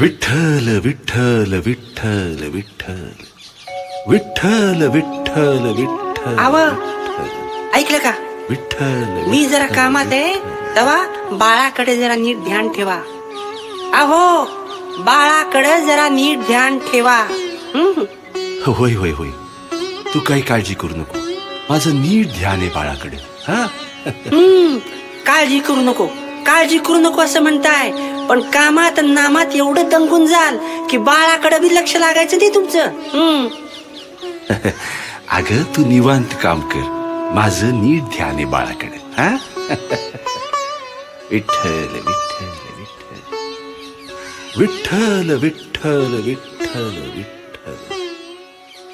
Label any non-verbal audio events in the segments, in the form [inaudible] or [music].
विठ्ठल विठ्ठल विठ्ठल विठ्ठल. विठ्ठल विठ्ठल विठ्ठल. आव. ऐकलं का? विठ्ठल मी जरा कामात आहे तेव्हा बाळाकडे जरा नीट ध्यान ठेवा. अहो बाळाकडे जरा नीट ध्यान ठेवा. होय होय होय. तू काही काळजी करू नको. माझं नीट ध्यान आहे बाळाकडे. हा. काळजी करू नको. काळजी करू नको असं म्हणताय पण कामात आणि नामात एवढं दंगून जाल की बाळाकडे बी लक्ष लागायचं नाही तुमचं हम्म. अगं तू निवांत काम कर माझं नीट ध्यान आहे बाळाकडे हा विठ्ठल विठ्ठल विठ्ठल विठ्ठल विठ्ठल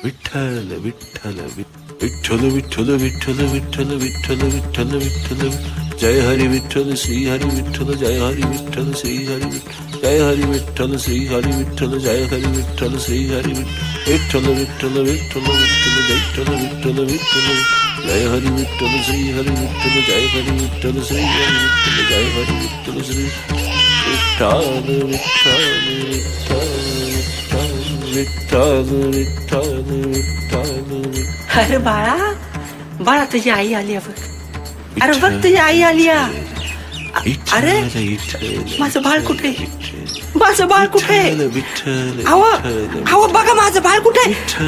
विठ्ठल विठ्ठल विठ्ठल विठ्ठल विठ्ठल विठ्ठल विठ्ठल विठ्ठल विठ्ठल विठ्ठल जय हरी विठ्ठल श्री हरी विठ्ठल जय हरी विठ्ठल श्री हरी जय हरी विठ्ठल श्री हरी विठ्ठल जय हरी विठ्ठल श्री हरी विठ्ठल विठ्ठल विठ्ठल विठ्ठल विठ्ठल विठ्ठल विठ्ठल जय हरी विठ्ठल श्री हरी विठ्ठल जय हरी विठ्ठल श्री हरी विठ्ठल जय हरी विठ्ठल श्री विठ्ठल विठ्ठल विठ्ठल विठ्ठल विठ्ठल विठ्ठल विठ्ठल अरे बाळा बाळा तुझी आई आली आहे बघ अरे बघ तुझी आई आली अरे माझं बाळ कुठे? माझं बाळ कुठे? अहो अहो बघा माझं बाळ कुठे?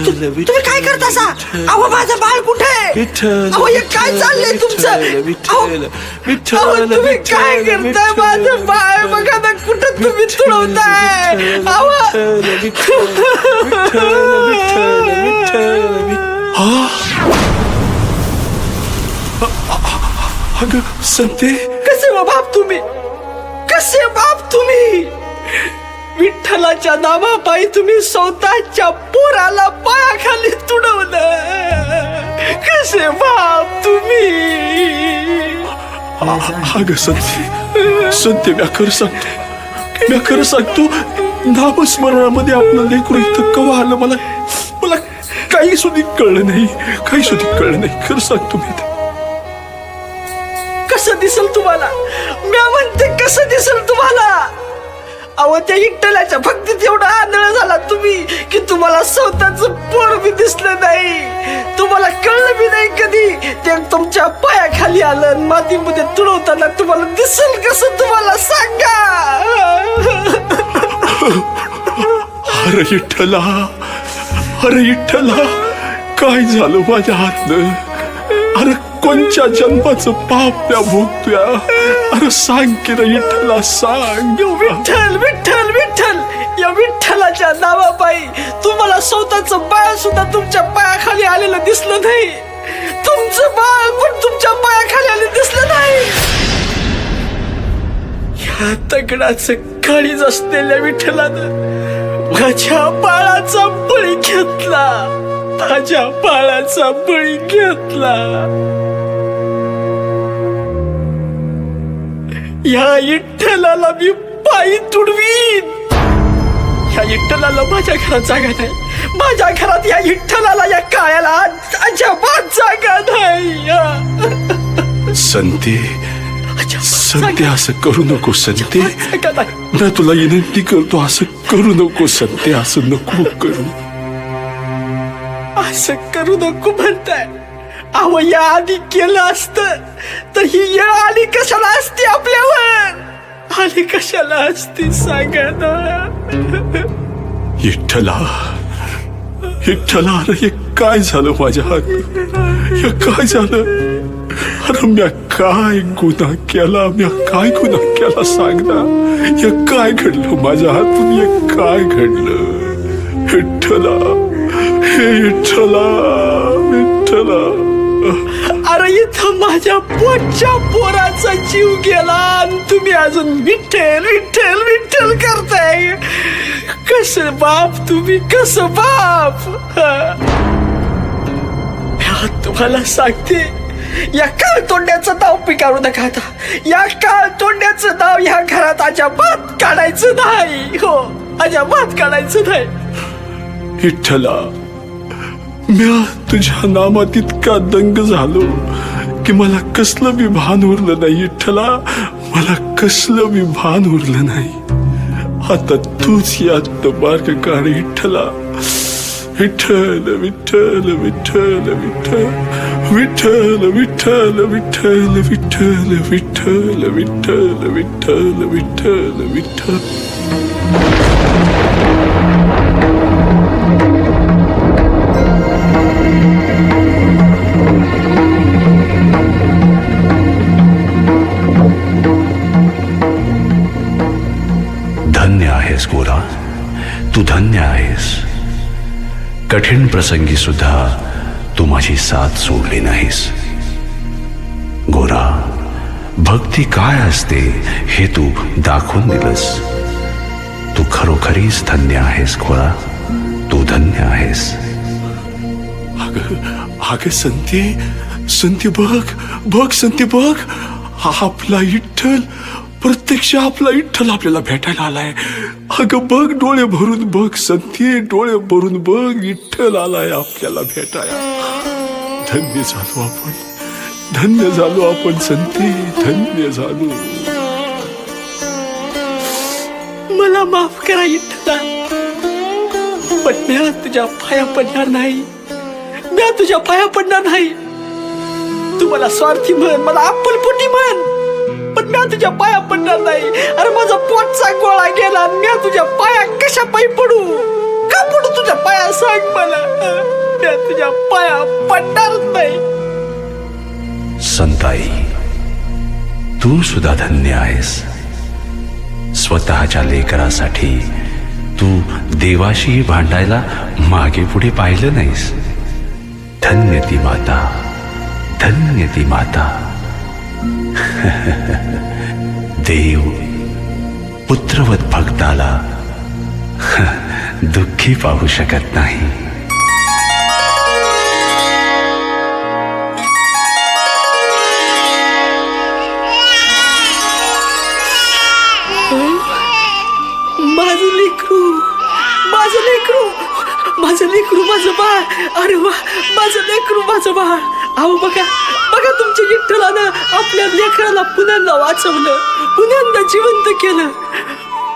तु- तुम्ही काय करता सा अहो माझं बाळ कुठे? अहो हे काय चाललंय तुमचं? अहो अहो, तुम्ही काय करताय? माझं बाळ बघा ना कुठं तुम्ही तुडवताय? अहो. अगं संते कसे व बाप तुम्ही? कसे बाप तुम्ही? विठ्ठलाच्या नावापायी तुम्ही स्वतःच्या पोराला पायाखाली तुडवलं. कसे बाप तुम्ही? अगं संते संते मी खरं सांगतो. मी खरं सांगतो नामस्मरणामध्ये आपलं लेकरू इथं कवा आलं मला मला काही सुधी कळलं नाही. काही सुधी कळलं नाही. खरं सांगतो मी. कसं दिसल तुम्हाला? मी म्हणते कसं दिसल तुम्हाला? अहो त्या विठ्ठलाच्या भक्तीत एवढा आंधळ झाला तुम्ही की तुम्हाला स्वतःच पोर बी दिसलं नाही. तुम्हाला कळलं बी नाही कधी. ते तुमच्या पायाखाली आलं आणि मातीमध्ये तुडवताना तुम्हाला दिसल कसं तुम्हाला? सांगा. अरे विठ्ठला अरे विठ्ठला काय झालं माझ्या हातनं? अरे कोणच्या जन्माचं पाप त्या भोगतोया? अरे सांग की रे विठ्ठला सांग. विठ्ठल विठ्ठल विठ्ठल. या विठ्ठलाच्या नावापायी तुम्हाला स्वतःच बाळ सुद्धा तुमच्या पायाखाली आलेलं दिसलं नाही. तुमचं बाळ पण तुमच्या पायाखाली आलेलं दिसलं नाही. या दगडाचं काळीज असलेल्या विठ्ठलानं माझ्या बाळाचा बळी घेतला. माझ्या बाळाचा बळी घेतला. या विठ्ठलाला मी पायी तुडवीन. या विठ्ठलाला माझ्या घरात जागा नाही. माझ्या घरात या विठ्ठलाला या काळ्याला अजिबात जागा नाही. संते संते असं करू नको संते. मी तुला विनंती करतो असं करू नको संते असं नको करू. असं करू नको म्हणताय. अहो या आधी केलं असत. तर ही येळ आली कशाला असती आपल्यावर? आली कशाला असती सांगा ना. विठ्ठला विठ्ठला अरे हे काय झालं माझ्या हात? हे काय झालं? अरे म्या काय गुन्हा केला? म्या काय गुन्हा केला सांग ना हे काय घडलं माझ्या हातून? हे काय घडलं? विठ्ठला हे विठ्ठला विठ्ठला. अरे इथं माझ्या पोटच्या पोराचा जीव गेला आणि तुम्ही अजून विठ्ठल विठ्ठल विठ्ठल करताय. कस बाप तुम्ही कस बाप? हा, तुम्हाला सांगते या काळ तोंड्याचं नाव पिकारू नका आता. या काळ तोंड्याचं नाव या घरात अजाबात काढायचं नाही. हो अजाबात काढायचं नाही. विठ्ठला म्या तुझ्या नामात इतका दंग झालो की मला कसलं बी भान उरलं नाही विठ्ठला मला कसलं बी भान उरलं नाही. आता तूच यात मार्ग काढ विठ्ठला विठ्ठल विठ्ठल विठ्ठल विठ्ठल. विठ्ठल विठ्ठल विठ्ठल विठ्ठल विठ्ठल विठ्ठल विठ्ठल विठ्ठल विठ्ठल. तू धन्य आहेस. कठीण प्रसंगी सुद्धा तू माझी साथ सोडली नाहीस. गोरा भक्ती काय असते हे तू दाखवून दिलंस. तू खरोखरीच धन्य आहेस गोरा. तू धन्य आहेस. अग संती संते बघ बघ संती बघ. आपला विठ्ठल प्रत्यक्ष आपला विठ्ठल आपल्याला भेटायला आलाय. अगं बघ डोळे भरून बघ संते डोळे भरून बघ विठ्ठल आलाय आपल्याला भेटाया धन्य झालो आपण. धन्य झालो आपण संते. धन्य झालो. मला माफ करा इठ्ठला. पण मी तुझ्या पाया पडणार नाही. मी तुझ्या पाया पडणार नाही. तू मला स्वार्थी म्हण मला अप्पलपोटी म्हण. पण मी तुझ्या पाया पडणार नाही. अरे माझा पोटचा गोळा गेला. मी तुझ्या पाया कशा पायी पडू? का पडू तुझ्या पाया? सांग मला. मी तुझ्या पाया पडणारच नाही. संताई तू सुद्धा धन्य आहेस. स्वतःच्या लेकरासाठी तू देवाशी भांडायला मागे पुढे पाहिलं नाहीस. धन्य ती माता. धन्य ती माता. [laughs] देव पुत्रवत भक्ताला [laughs] दुःखी पाहू शकत नाही. माझं लेकरू माझं लेकरू माझं लेकरू माझं बाळ. अरे वा माझं लेकरू माझं बाळ. अहो बघा बघा तुमच्या विठ्ठलानं आपल्या लेकराला पुन्हा वाचवलं पुन्हा जिवंत केलं.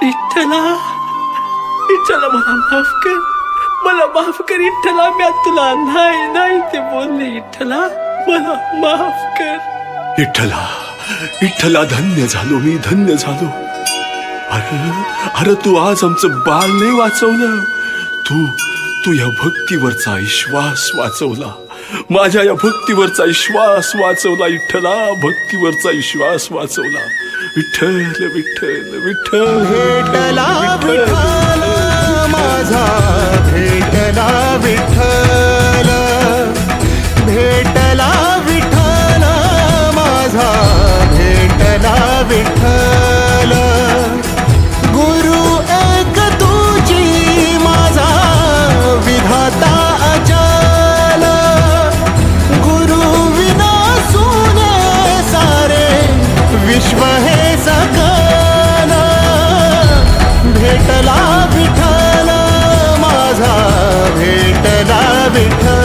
विठ्ठला विठ्ठला मला माफ कर. मला माफ कर विठ्ठला मी तुला नाही नाही ते बोलले विठ्ठला मला माफ कर. विठ्ठला विठ्ठला धन्य झालो मी धन्य झालो. अरे अरे तू आज आमचं बाल नाही वाचवलं. तू तू या भक्तीवरचा विश्वास वाचवला. माझ्या या भक्तीवरचा विश्वास वाचवला विठ्ठला भक्तीवरचा विश्वास वाचवला. विठ्ठल विठ्ठल विठ्ठल भेटला विठ्ठल. माझा. भेटला विठ्ठल. ব্যথা